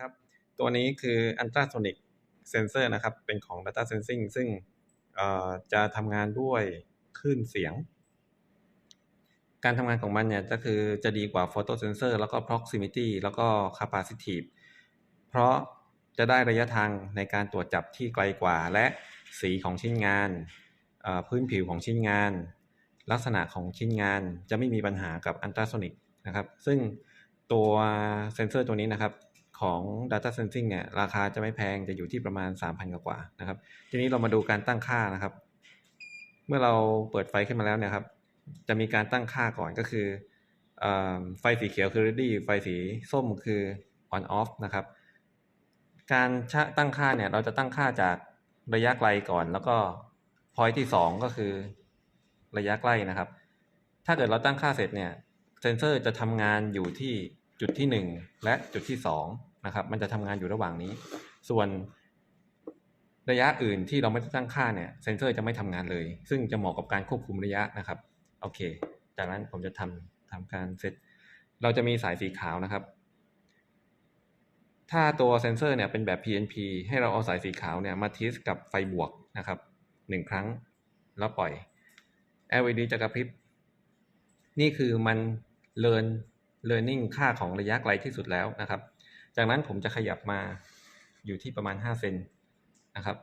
ครับ ตัวนี้คือ ultrasonic sensor นะครับ เป็นของ data sensing ซึ่งจะทำงานด้วยคลื่นเสียง การทำงานของมันเนี่ยก็คือจะดีกว่า photo sensor แล้วก็ proximity แล้วก็ capacitive เพราะจะได้ระยะทางในการตรวจจับที่ไกลกว่า และสีของชิ้นงาน พื้นผิวของชิ้นงาน ลักษณะของชิ้นงานจะไม่มีปัญหากับ ultrasonic นะครับ ซึ่งตัวเซนเซอร์ตัวนี้นะครับ ของ data sensing เนี่ยราคาจะไม่แพงจะอยู่ที่ประมาณ 3,000 กว่านะครับ ทีนี้เรามาดูการตั้งค่านะครับ เมื่อเราเปิดไฟขึ้นมาแล้วเนี่ยครับจะมีการตั้งค่าก่อนก็คืออไฟสีเขียวคือ ready ไฟสีส้มคือ on off นะครับ การตั้งค่าเนี่ยเราจะตั้งค่าจากระยะไกลก่อน แล้วก็ point ที่สองก็คือระยะใกล้นะครับ ถ้าเกิดเราตั้งค่าเสร็จเนี่ยเซนเซอร์จะทำงานอยู่ที่ จุดที่หนึ่งและจุดที่สองนะครับ มันจะทำงานอยู่ระหว่างนี้ ส่วนระยะอื่นที่เราไม่ได้ตั้งค่าเนี่ยเซนเซอร์จะไม่ทำงานเลย ซึ่งจะเหมาะกับการควบคุมระยะนะครับ โอเค จากนั้นผมจะทำทำการเซต เราจะมีสายสีขาวนะครับ ถ้าตัวเซนเซอร์เนี่ยเป็นแบบ PNP ให้เราเอาสายสีขาวเนี่ยมาทิสกับไฟบวกนะครับหนึ่งครั้งแล้วปล่อย LED จะกระพริบ นี่คือมัน learn learning ค่าของระยะไกลที่สุดแล้วนะครับ จากนั้นผมจะขยับมาอยู่ที่ประมาณ 5 เซนนะครับ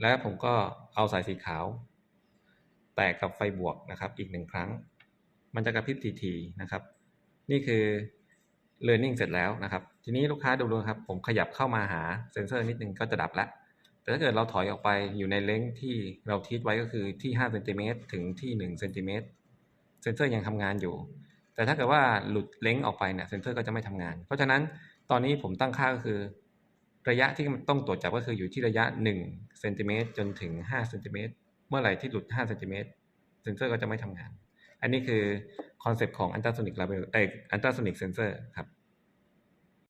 และผมก็เอาสายสีขาว แตะกับไฟบวกนะครับ อีกหนึ่งครั้ง มันจะกระพริบทีๆนะครับ นี่คือ learning เสร็จแล้วนะครับ ทีนี้ลูกค้าดูดูครับ ผมขยับเข้ามาหาเซนเซอร์นิดนึงก็จะดับแล้วแต่ถ้าเกิดเราถอยออกไปอยู่ในเลนส์ที่เราทิดไว้ก็คือที่5เซนติเมตรถึงที่1เซนติเมตรเซนเซอร์ยังทำงานอยู่ แต่ถ้าเกิดว่าหลุดเล้งออกไปเนี่ยเซนเซอร์ก็จะไม่ทำงาน เพราะฉะนั้นตอนนี้ผมตั้งค่าก็คือ ระยะที่ต้องตรวจจับก็คืออยู่ที่ระยะ1เซนติเมตรจนถึง5เซนติเมตรเมื่อไหร่ที่หลุด5เซนติเมตรเซนเซอร์ก็จะไม่ทำงาน อันนี้คือคอนเซปต์ของ ultrasonic level เอ่อ ultrasonic sensor ครับ